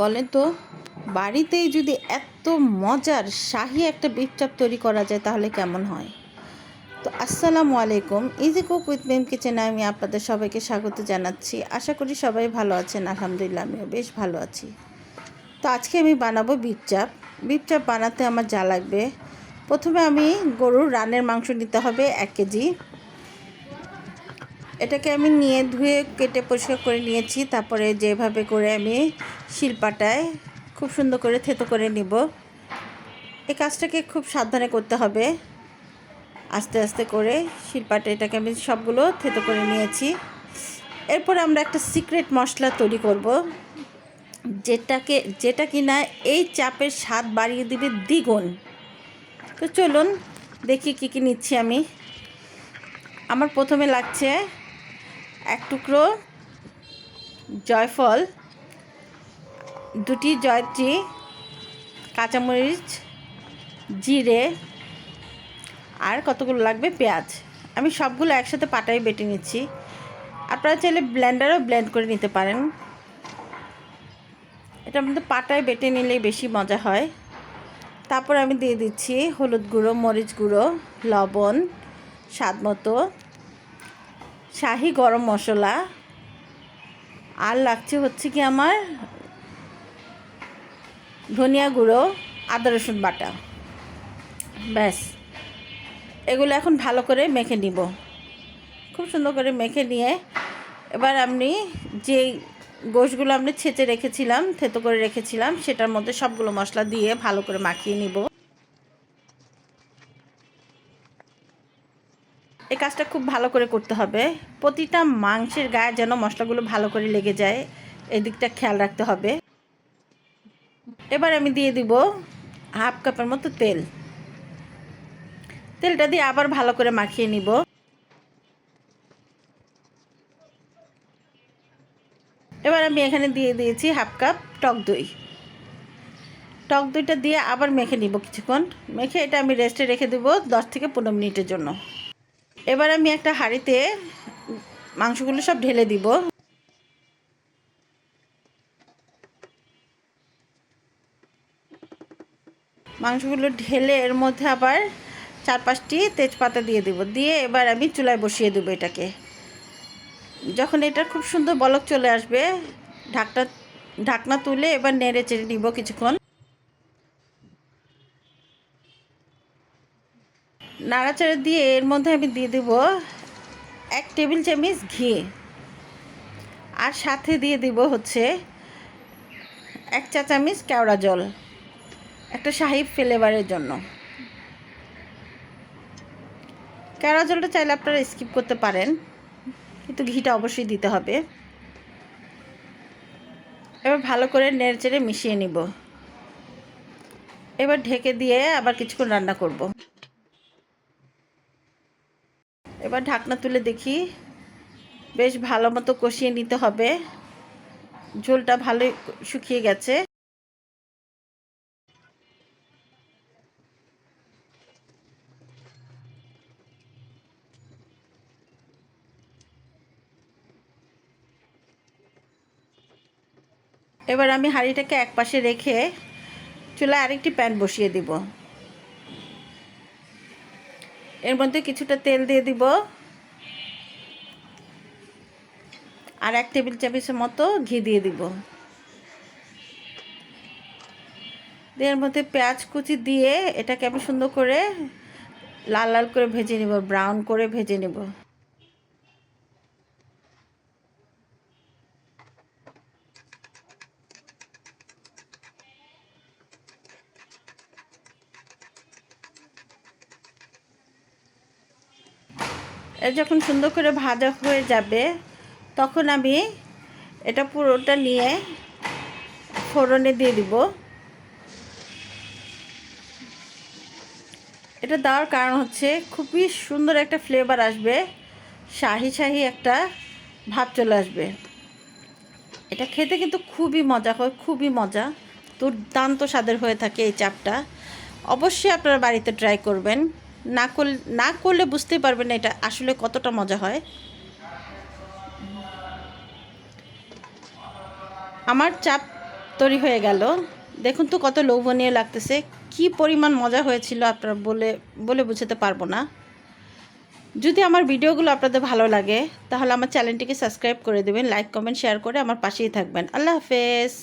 বলেন তো, বাড়িতেই যদি এত মজার, শাহি একটা বিফ চাপ তৈরি করা যায়, তাহলে কেমন হয়? তো আসসালামু আলাইকুম ইজি কুক উইথ মেম কিচেনে আমি আপনাদের সবাইকে স্বাগত জানাচ্ছি। আশা করি সবাই ভালো আছেন, আলহামদুলিল্লাহ আমিও বেশ ভালো আছি। তো আজকে আমি বানাবো বিফ চাপ বিফ চাপ বানাতে আমার যা লাগবে। প্রথমে আমি গরুর রানের মাংস নিতে হবে এক কেজি। এটাকে আমি নিয়ে ধুয়ে কেটে পরিষ্কার করে নিয়েছি। তারপরে যেভাবে করে আমি শিল্পাটায় খুব সুন্দর করে থেতো করে নিব। এই কাজটাকে খুব সাবধানে করতে হবে। আস্তে আস্তে করে শিলপাটা এটাকে আমি সবগুলো থেতো করে নিয়েছি। এরপর আমরা একটা সিক্রেট মশলা তৈরি করব, যেটাকে, যেটা কিনা এই চাপের স্বাদ বাড়িয়ে দিবে দ্বিগুণ। তো চলুন দেখি কী কী নিচ্ছি আমি। আমার প্রথমে লাগছে এক টুকরো জয়ফল, দুটি জয়ত্রী, কাঁচামরিচ, জিরে আর কতগুলো লাগবে? পেঁয়াজ। আমি সবগুলো একসাথে পাটাই বেটে নিচ্ছি। আপনারা চাইলে ব্লেন্ডারও ব্লেন্ড করে নিতে পারেন। এটার মধ্যে পাটায় বেটে নিলেই বেশি মজা হয়। তারপর আমি দিয়ে দিচ্ছি হলুদ গুঁড়ো, মরিচ গুঁড়ো, লবণ, স্বাদ মতো। শাহি গরম মশলা। আর লাগছে হচ্ছে কি আমার ধনিয়া গুঁড়ো, আদা রসুন বাটা। ব্যাস। এগুলো এখন ভালো করে মেখে নিব। খুব সুন্দর করে মেখে নিয়ে এবার আপনি যে গোশগুলো আমরা ছেঁচে রেখেছিলাম, থেতো করে রেখেছিলাম, সেটার মধ্যে সবগুলো মশলা দিয়ে ভালো করে মাখিয়ে নিব। এই কাজটা খুব ভালো করে করতে হবে। প্রতিটা মাংসের গায়ে যেন মশলাগুলো ভালো করে লেগে যায়, এই দিকটা খেয়াল রাখতে হবে। এবার আমি দিয়ে দিব হাফ কাপের মতো তেল। তেলটা দিয়ে আবার ভালো করে মাখিয়ে নিব। এবার আমি এখানে দিয়ে দিয়েছি হাফ কাপ টক দই। টক দইটা দিয়ে আবার মেখে নিব কিছুক্ষণ। মেখে এটা আমি রেস্টে রেখে দেবো দশ থেকে পনেরো মিনিটের জন্য। এবার আমি একটা হাঁড়িতে মাংসগুলো সব ঢেলে দিব। মাংসগুলো ঢেলে এর মধ্যে আবার চার পাঁচটি তেজপাতা দিয়ে দিব। দিয়ে এবার আমি চুলায় বসিয়ে দেবো এটাকে। যখন এটা খুব সুন্দর বলক চলে আসবে, ঢাকটা ঢাকনা তুলে এবার নেড়ে চেড়ে নিব কিছুক্ষণ। নাড়াচাড়া দিয়ে এর মধ্যে আমি দিয়ে দেব এক টেবিল চামচ ঘি। আর সাথে দিয়ে দিব হচ্ছে এক চা চামচ কেওড়া জল। একটা শাহি ফ্লেভারের জন্য। কেওড়া জলটা চাইলে আপনারা স্কিপ করতে পারেন, কিন্তু ঘিটা অবশ্যই দিতে হবে। এবার ভালো করে নেড়ে চেড়ে মিশিয়ে নিব। এবার ঢেকে দিয়ে আবার কিছুক্ষণ রান্না করব। এবার ঢাকনা তুলে দেখি। বেশ ভালো মতো কষিয়ে নিতে হবে। ঝোলটা ভালোই শুকিয়ে গেছে। এবার আমি হাঁড়িটাকে এক পাশে রেখে চুলায় আরেকটি প্যান বসিয়ে দিব। এর মধ্যে কিছুটা তেল দিয়ে দিব। আর এক টেবিল চামচের মতো ঘি দিয়ে দিব। এর মধ্যে পেঁয়াজ কুচি দিয়ে এটাকে আমি সুন্দর করে লাল লাল করে ভেজে নেব ব্রাউন করে ভেজে নেব। যখন সুন্দর করে ভাজা হয়ে যাবে, তখন আমি এটা পুরোটা নিয়ে ফোড়নে দিয়ে দিব। এটা দেওয়ার কারণ হচ্ছে খুবই সুন্দর একটা ফ্লেভার আসবে, শাহি শাহি একটা ভাব চলে আসবে। এটা খেতে কিন্তু খুবই মজা হয়, খুবই মজা। দুর্দান্ত স্বাদের হয়ে থাকে এই চাপটা। অবশ্যই আপনারা বাড়িতে ট্রাই করবেন। না করলে না করলে বুঝতেই পারবেন না এটা আসলে কতটা মজা হয়। আমার চাপ তৈরি হয়ে গেল। দেখুন তো কত লোভনীয় লাগতেছে। কি পরিমাণ মজা হয়েছিল আপনারা বলে বলে বুঝাতে পারব না। যদি আমার ভিডিওগুলো আপনাদের ভালো লাগে, তাহলে আমার চ্যানেলটিকে সাবস্ক্রাইব করে দেবেন, লাইক, কমেন্ট, শেয়ার করে আমার পাশেই থাকবেন। আল্লাহ হাফেজ।